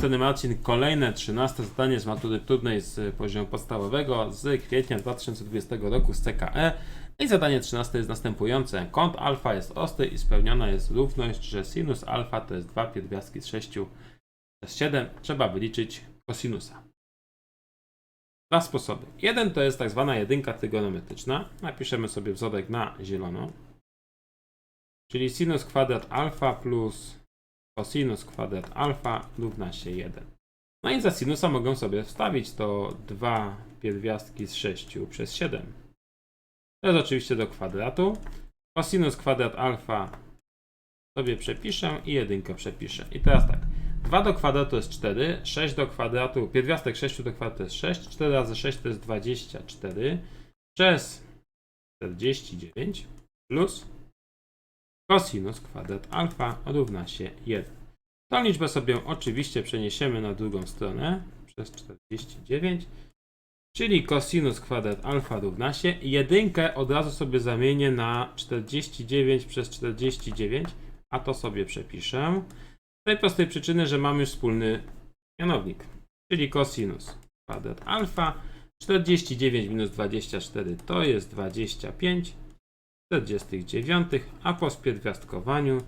strony Marcin. Kolejne 13 zadanie z matury trudnej z poziomu podstawowego z kwietnia 2020 roku z CKE. I zadanie 13 jest następujące. Kąt alfa jest ostry i spełniona jest równość, że sinus alfa to jest 2 pierwiastki z 6 przez 7. Trzeba wyliczyć kosinusa. Dwa sposoby. Jeden to jest tak zwana jedynka trygonometryczna. Napiszemy sobie wzorek na zielono. Czyli sinus kwadrat alfa plus cosinus kwadrat alfa równa się 1. No i za sinusa mogę sobie wstawić to 2 pierwiastki z 6 przez 7. To jest oczywiście do kwadratu. Cosinus kwadrat alfa sobie przepiszę i jedynkę przepiszę. I teraz tak. 2 do kwadratu jest 4, 6 do kwadratu, pierwiastek 6 do kwadratu jest 6, 4 razy 6 to jest 24, przez 49 plus cosinus kwadrat alfa równa się 1. Tą liczbę sobie oczywiście przeniesiemy na drugą stronę przez 49, czyli cosinus kwadrat alfa równa się. Jedynkę od razu sobie zamienię na 49 przez 49, a to sobie przepiszę. Z tej prostej przyczyny, że mamy wspólny mianownik, czyli cosinus kwadrat alfa. 49 minus 24 to jest 25. 49, a po spierwiastkowaniu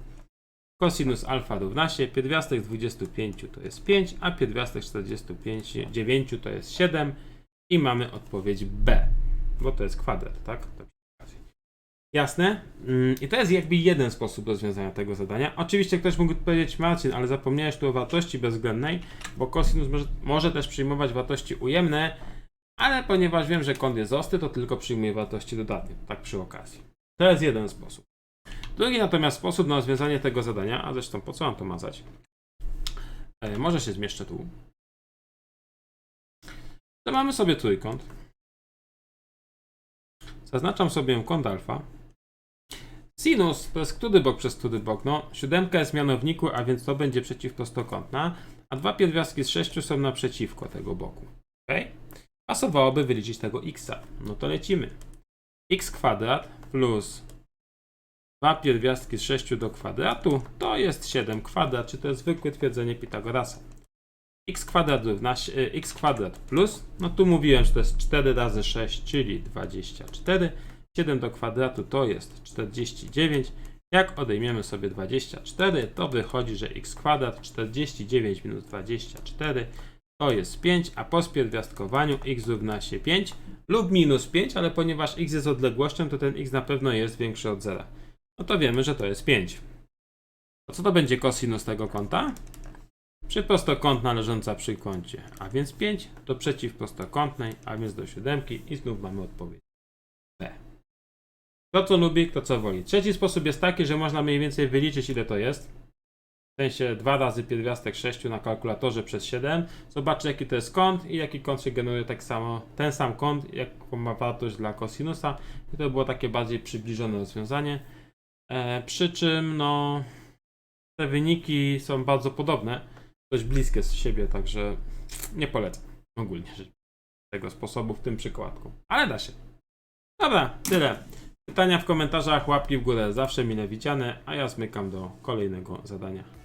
cosinus alfa równa się, pierwiastek z 25 to jest 5, a pierwiastek 45, 9 to jest 7 i mamy odpowiedź B, bo to jest kwadrat, tak? Jasne? Mm, I to jest jakby jeden sposób rozwiązania tego zadania. Oczywiście ktoś mógł powiedzieć, Marcin, ale zapomniałeś tu o wartości bezwzględnej, bo cosinus może, może też przyjmować wartości ujemne, ale ponieważ wiem, że kąt jest ostry, to tylko przyjmuję wartości dodatnie, tak przy okazji. To jest jeden sposób. Drugi natomiast sposób na rozwiązanie tego zadania, a zresztą po co mam to mazać? E, może się zmieszczę tu. To mamy sobie trójkąt. Zaznaczam sobie kąt alfa. Sinus to jest który bok przez który bok? No, siódemka jest w mianowniku, a więc to będzie przeciwprostokątna, a dwa pierwiastki z sześciu są naprzeciwko tego boku. Ok? Pasowałoby wyliczyć tego x. No to lecimy. x kwadrat plus 2 pierwiastki z 6 do kwadratu to jest 7 kwadrat, czy to jest zwykłe twierdzenie Pitagorasa. x kwadrat równa się, y, x kwadrat plus, no tu mówiłem, że to jest 4 razy 6, czyli 24. 7 do kwadratu to jest 49. Jak odejmiemy sobie 24, to wychodzi, że x kwadrat 49 minus 24 to jest 5, a po spierwiastkowaniu x równa się 5 lub minus 5, ale ponieważ x jest odległością, to ten x na pewno jest większy od 0. No to wiemy, że to jest 5. To co to będzie cosinus tego kąta? Przyprostokątna leżąca przy kącie, a więc 5 do przeciwprostokątnej, a więc do siódemki i znów mamy odpowiedź B. Kto co lubi, kto co woli. Trzeci sposób jest taki, że można mniej więcej wyliczyć ile to jest. W sensie 2 razy pierwiastek 6 na kalkulatorze przez 7. Zobaczcie jaki to jest kąt i jaki kąt się generuje tak samo, ten sam kąt, jaką ma wartość dla kosinusa. I to było takie bardziej przybliżone rozwiązanie. E, przy czym no te wyniki są bardzo podobne, dość bliskie z siebie, także nie polecam ogólnie tego sposobu w tym przykładku. Ale da się. Dobra, tyle. Pytania w komentarzach, łapki w górę zawsze mile widziane, a ja zmykam do kolejnego zadania.